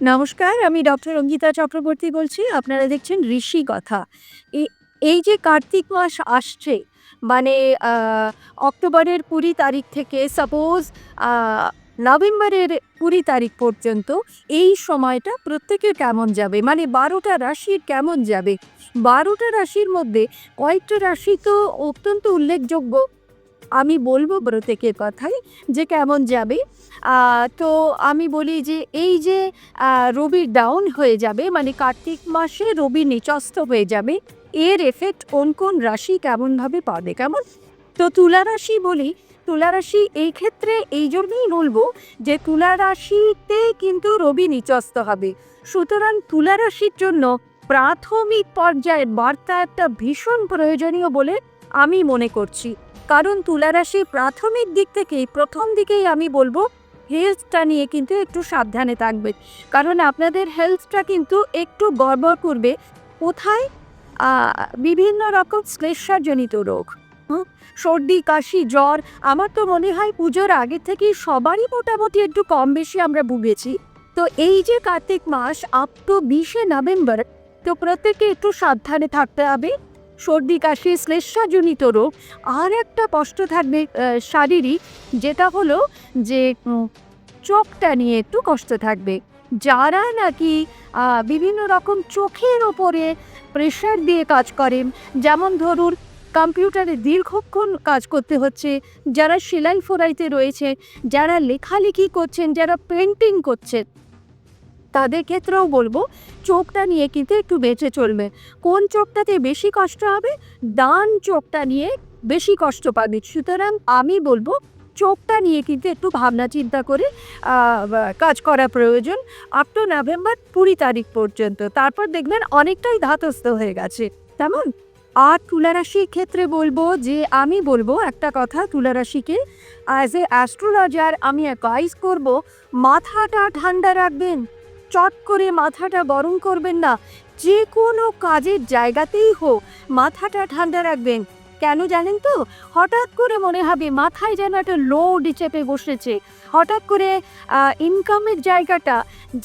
নমস্কার, আমি ডক্টর অঙ্গিতা চক্রবর্তী বলছি। আপনারা দেখছেন ঋষি কথা। এই যে কার্তিক মাস আসছে মানে অক্টোবরের কুড়ি তারিখ থেকে সাপোজ নভেম্বরের কুড়ি তারিখ পর্যন্ত এই সময়টা প্রত্যেকের কেমন যাবে? মানে বারোটা রাশির কেমন যাবে? বারোটা রাশির মধ্যে কয়েকটা রাশি তো অত্যন্ত উল্লেখযোগ্য। আমি বলব প্রত্যেকের কথাই যে কেমন যাবে। তো আমি বলি যে এই যে রবি ডাউন হয়ে যাবে মানে কার্তিক মাসে রবি নিচস্ত হয়ে যাবে, এর এফেক্ট কোন কোন রাশি কেমনভাবে পাবে, কেমন? তো তুলা রাশি বলি, তুলা রাশি এই ক্ষেত্রে এই জন্যই বলব যে তুলা রাশিতে কিন্তু রবি নিচস্ত হবে। সুতরাং তুলা রাশির জন্য প্রাথমিক পর্যায়ের বার্তা একটা ভীষণ প্রয়োজনীয় বলে আমি মনে করছি। কারণ তুলা রাশি প্রাথমিক দিক থেকেই, প্রথম দিকেই আমি বলব হেলথটা নিয়ে কিন্তু একটু সাবধানে থাকবে। কারণ আপনাদের হেলথটা কিন্তু একটু গড়বড় করবে। কোথায়? বিভিন্ন রকম শ্লেষাজনিত রোগ? সর্দি, কাশি, জ্বর, আমার তো মনে হয় পুজোর আগে থেকেই সবারই মোটামুটি একটু কম বেশি আমরা ভুগেছি। তো এই যে কার্তিক মাস, আপ টু বিশে নভেম্বর, তো প্রত্যেকে একটু সাবধানে থাকতে হবে। সর্দি, কাশি, শ্লেষাজনিত রোগ, আর একটা কষ্ট থাকবে শারীরিক, যেটা হলো যে চোখটা নিয়ে একটু কষ্ট থাকবে। যারা নাকি বিভিন্ন রকম চোখের ওপরে প্রেশার দিয়ে কাজ করেন, যেমন ধরুন কম্পিউটারে দীর্ঘক্ষণ কাজ করতে হচ্ছে, যারা সেলাই ফোরাইতে রয়েছে, যারা লেখালেখি করছেন, যারা পেন্টিং করছেন তাদের ক্ষেত্রেও বলব, চোখটা নিয়ে কিন্তু একটু বেঁচে চলবে। কোন চোখটাতে বেশি কষ্ট হবে? ডান চোখটা নিয়ে বেশি কষ্ট পাবে। সুতরাং আমি বলব, চোখটা নিয়ে কিন্তু একটু ভাবনা চিন্তা করে কাজ করা প্রয়োজন। আপ টু নভেম্বর কুড়ি তারিখ পর্যন্ত। তারপর দেখবেন অনেকটাই ধাতস্থ হয়ে গেছে। তেমন আর তুলারাশির ক্ষেত্রে বলব যে, আমি বলব একটা কথা তুলারাশিকে অ্যাজ এ অ্যাস্ট্রোলজার আমি অ্যাডভাইস করব, মাথাটা ঠান্ডা রাখবেন। চট করে মাথাটা গরম করবেন না। যে কোনো কাজের জায়গাতেই হোক, মাথাটা ঠান্ডা রাখবেন। কেন জানেন তো? হঠাৎ করে মনে হবে মাথায় যেন একটা লোড চেপে বসেছে। হঠাৎ করে ইনকামের জায়গাটা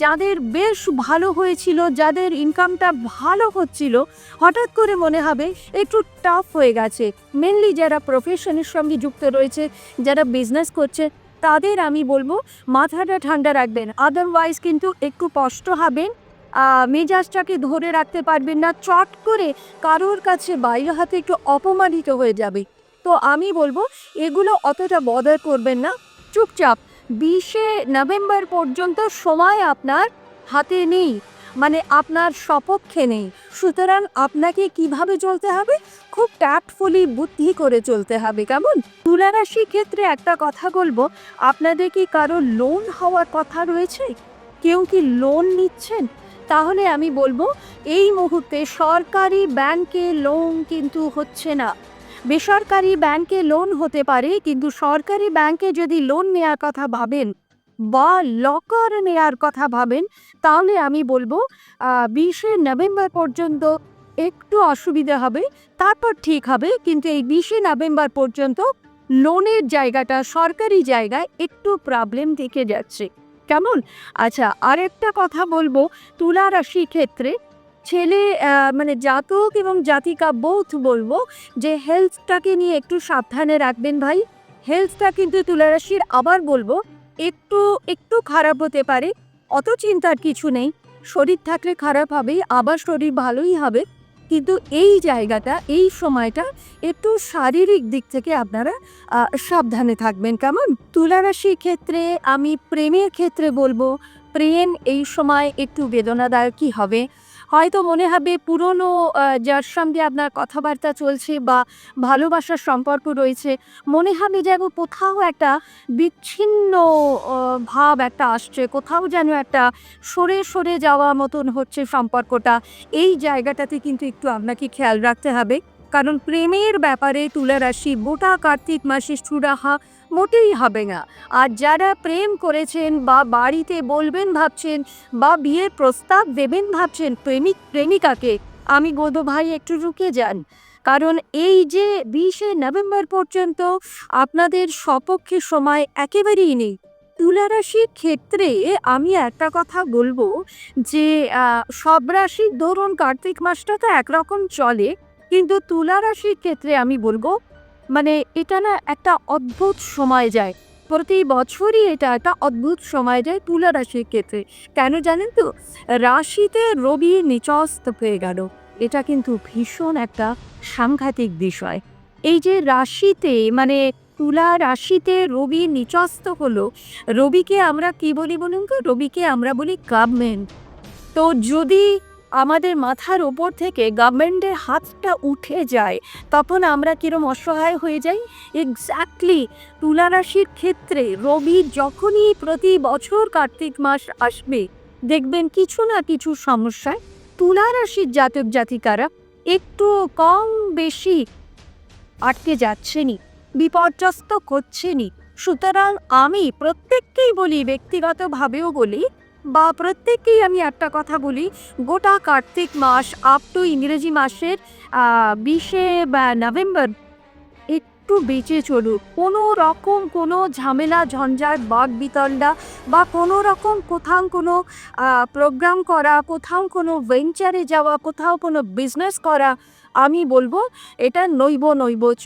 যাদের বেশ ভালো হয়েছিল, যাদের ইনকামটা ভালো হচ্ছিল, হঠাৎ করে মনে হবে একটু টাফ হয়ে গেছে। মেনলি যারা প্রফেশনের সঙ্গে যুক্ত রয়েছে, যারা বিজনেস করছে তাদের আমি বলব, মাথাটা ঠান্ডা রাখবেন। আদারওয়াইজ কিন্তু একটু কষ্ট হবেন। মেজাজটাকে ধরে রাখতে পারবেন না। চট করে কারোর কাছে বাইরে হাতে একটু অপমানিত হয়ে যাবে। তো আমি বলব, এগুলো অতটা বদার করবেন না। চুপচাপ, বিশে নভেম্বর পর্যন্ত সময় আপনার হাতে নেই। মানে আপনার সপক্ষে নেই। সুতরাং আপনাকে কীভাবে চলতে হবে? খুব ট্যাক্টফুলি বুদ্ধি করে চলতে হবে, কেমন? তুলারাশির ক্ষেত্রে একটা কথা বলব, আপনাদের কি কারও লোন হওয়ার কথা রয়েছে? কেউ কি লোন নিচ্ছেন? তাহলে আমি বলব, এই মুহূর্তে সরকারি ব্যাংকে লোন কিন্তু হচ্ছে না। বেসরকারি ব্যাংকে লোন হতে পারে, কিন্তু সরকারি ব্যাংকে যদি লোন নেওয়ার কথা ভাবেন বা লকার নেওয়ার কথা ভাবেন, তাহলে আমি বলব বিশে নভেম্বর পর্যন্ত একটু অসুবিধা হবে, তারপর ঠিক হবে, কিন্তু এই বিশে নভেম্বর পর্যন্ত লোনের জায়গাটা, সরকারি জায়গায় একটু প্রবলেম থেকে যাচ্ছে। কেমন? আচ্ছা আরেকটা কথা বলব, তুলা রাশির ক্ষেত্রে ছেলে মানে জাতক এবং জাতিকা বোথ বলব, যে হেলথটাকে নিয়ে একটু সাবধানে রাখবেন ভাই। হেলথটা কিন্তু তুলা রাশির, আবার বলব একটু একটু খারাপ হতে পারে, অত চিন্তার কিছু নেই। শরীর থাকলে খারাপ হবেই আবার শরীর ভালোই হবে। কিন্তু এই জায়গাটা, এই সময়টা একটু শারীরিক দিক থেকে আপনারা সাবধানে থাকবেন। কেমন? তুলা রাশির ক্ষেত্রে আমি প্রেমের ক্ষেত্রে বলব, প্রেম এই সময় একটু বেদনাদায়কই হবে। হয়তো মনে হবে পুরনো যার সঙ্গে আপনার কথাবার্তা চলছে বা ভালোবাসার সম্পর্ক রয়েছে, মনে হবে যেন কোথাও একটা বিচ্ছিন্ন ভাব একটা আসছে, কোথাও যেন একটা সরে সরে যাওয়া মতন হচ্ছে সম্পর্কটা। এই জায়গাটাতে কিন্তু একটু আপনাকে খেয়াল রাখতে হবে। কারণ প্রেমের ব্যাপারে তুলা রাশি গোটা কার্তিক মাসে সুরাহা মোটেই হবে না। আর যারা প্রেম করেছেন বা বাড়িতে বলবেন ভাবছেন বা বিয়ের প্রস্তাব দেবেন ভাবছেন প্রেমিক, প্রেমিকাকে, আমি গোদো ভাই একটু রুকে যান। কারণ এই যে বিশে নভেম্বর পর্যন্ত আপনাদের সপক্ষে সময় একেবারেই নেই। তুলা রাশির ক্ষেত্রে আমি একটা কথা বলব যে সব রাশির ধরুন কার্তিক মাসটা তো একরকম চলে, কিন্তু তুলা রাশির ক্ষেত্রে আমি বলব মানে এটা না একটা অদ্ভুত সময় যায়। প্রতি বছরই এটা একটা অদ্ভুত সময় যায় তুলা রাশির ক্ষেত্রে। কেন জানেন তো? রাশিতে রবি নিচস্ত হয়ে গেল। এটা কিন্তু ভীষণ একটা সাংঘাতিক বিষয়। এই যে রাশিতে মানে তুলা রাশিতে রবি নিচস্ত হলো, রবিকে আমরা কি বলি বলুন তো? রবিকে আমরা বলি গভর্নমেন্ট তো যদি আমাদের মাথার ওপর থেকে গভর্নমেন্টের হাতটা উঠে যায়, তখন আমরা কিরম অসহায় হয়ে যাই? এক্স্যাক্টলি তুলা রাশির ক্ষেত্রে রবি যখনই প্রতি বছর কার্তিক মাস আসবে, দেখবেন কিছু না কিছু সমস্যায় তুলা রাশির জাতক জাতিকারা একটু কম বেশি আটকে যাচ্ছেনি বিপর্যস্ত করছেনি সুতরাং আমি প্রত্যেককেই বলি, ব্যক্তিগতভাবেও বলি বা প্রত্যেককেই আমি একটা কথা বলি, গোটা কার্তিক মাস আপ টু ইংরেজি মাসের বিশে নভেম্বর একটু বেঁচে চলুক। কোনো রকম কোনো ঝামেলা, ঝঞ্ঝাট বাদ বিতণ্ডা বা কোনো রকম কোথাও কোনো প্রোগ্রাম করা, কোথাও কোনো ভেঞ্চারে যাওয়া, কোথাও কোনো বিজনেস করা, আমি বলব এটা নৈব নৈব চ।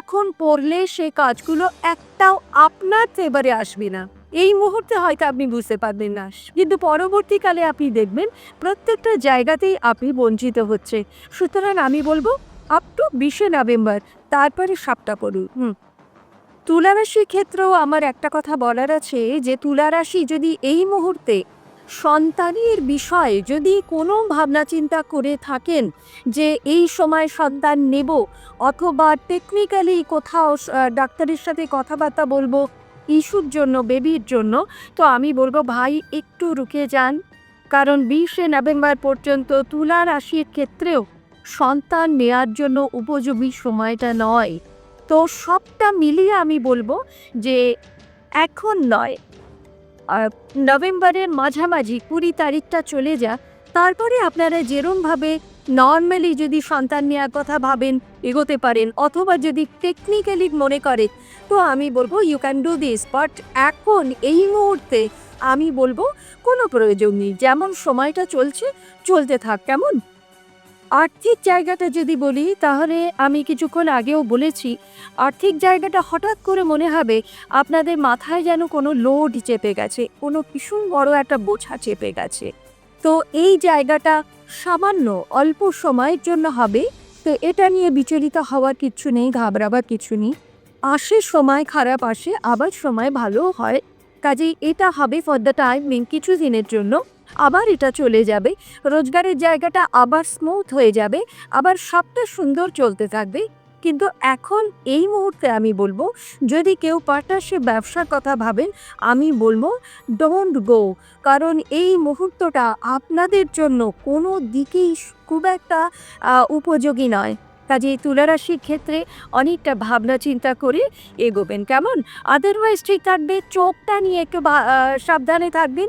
এখন পড়লে সে কাজগুলো একটাও আপনার ফেভারে আসবে না। এই মুহূর্তে হয়তো আপনি বুঝতে পারবেন না। কিন্তু পরবর্তীকালে আপনি দেখবেন প্রত্যেকটা জায়গাতেই আপনি বঞ্চিত হচ্ছে। সুতরাং আমি বলব আপ টু বিশে নভেম্বর, তারপরে সাপটা পড়ুন, হুম। তুলারাশির ক্ষেত্রেও আমার একটা কথা বলার আছে যে, তুলারাশি যদি এই মুহূর্তে সন্তানের বিষয়ে যদি কোনো ভাবনা চিন্তা করে থাকেন যে, এই সময় সন্তান নেব অথবা টেকনিক্যালি কোথাও ডাক্তারের সাথে কথাবার্তা বলব ইস্যুর জন্য, বেবির জন্য। তো আমি বলব, ভাই, একটু রুকে যান। কারণ বিশে নভেম্বর পর্যন্ত তুলা রাশির ক্ষেত্রেও সন্তান নেয়ার জন্য উপযোগী সময়টা নয়। তো সবটা মিলিয়ে আমি বলব যে, এখন নয়। নভেম্বরের মাঝামাঝি কুড়ি তারিখটা চলে যা। তারপরে আপনারা যেরমভাবে নর্মালি যদি সন্তান নেওয়ার কথা ভাবেন, এগোতে পারেন, অথবা যদি টেকনিক্যালি মনে করে, তো আমি বলব you can do this but এখন এই মুহূর্তে আমি বলব কোনো প্রয়োজন নেই, যেমন সময়টা চলছে, চলতে থাক, কেমন? আর্থিক জায়গাটা যদি বলি, তাহলে আমি কিছুক্ষণ আগেও বলেছি, আর্থিক জায়গাটা হঠাৎ করে মনে হবে আপনাদের মাথায় যেন কোনো লোড চেপে গেছে, কোনো ভীষণ বড় একটা বোঝা চেপে গেছে। তো এই জায়গাটা সামান্য অল্প সময়ের জন্য হবে। তো এটা নিয়ে বিচলিত হওয়ার কিছু নেই, ঘাবড়াবার কিছু নেই। আসে সময় খারাপ আসে, আবার সময় ভালো হয়। কাজেই এটা হবে ফর দ্য টাইম মিন কিছু দিনের জন্য। আবার এটা চলে যাবে। রোজগারের জায়গাটা আবার স্মুথ হয়ে যাবে। আবার সবটা সুন্দর চলতে থাকবে। কিন্তু এখন এই মুহূর্তে আমি বলব, যদি কেউ পার্টনারশিপ ব্যবসার কথা ভাবেন, আমি বলব ডোন্ট গো কারণ এই মুহূর্তটা আপনাদের জন্য কোনো দিকেই খুব একটা উপযোগী নয়। কাজে তুলারাশির ক্ষেত্রে অনেকটা ভাবনা চিন্তা করে এগোবেন। কেমন? আদারওয়াইজ ঠিক থাকবে, চোখটা নিয়ে একটু সাবধানে থাকবেন,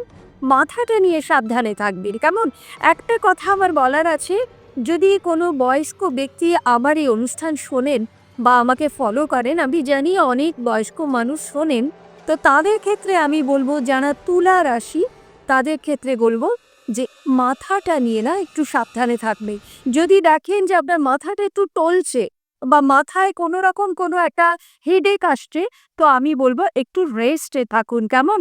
মাথাটা নিয়ে সাবধানে থাকবেন। কেমন? একটা কথা আমার বলার আছে যদি কোনো বয়স্ক ব্যক্তি আমার এই অনুষ্ঠান শোনেন বা আমাকে ফলো করেন, আমি জানি অনেক বয়স্ক মানুষ শোনেন, তো তাদের ক্ষেত্রে আমি বলব যারা তুলা রাশি, তাদের ক্ষেত্রে বলব যে মাথাটা নিয়ে না একটু সাবধানে থাকবে। যদি দেখেন যে আপনার মাথাটা একটু টলছে বা মাথায় কোনো রকম কোনো একটা হেডেক আসছে, তো আমি বলব একটু রেস্টে থাকুন। কেমন?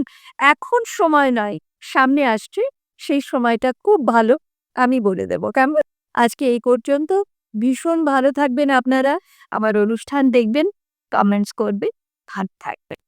এখন সময় নয় সামনে আসছে, সেই সময়টা খুব ভালো, আমি বলে দেব। কেমন? আজকে এই পর্যন্ত। ভীষণ ভালো থাকবেন আপনারা। আমার অনুষ্ঠান দেখবেন কমেন্টস করবেন ভালো থাকবেন।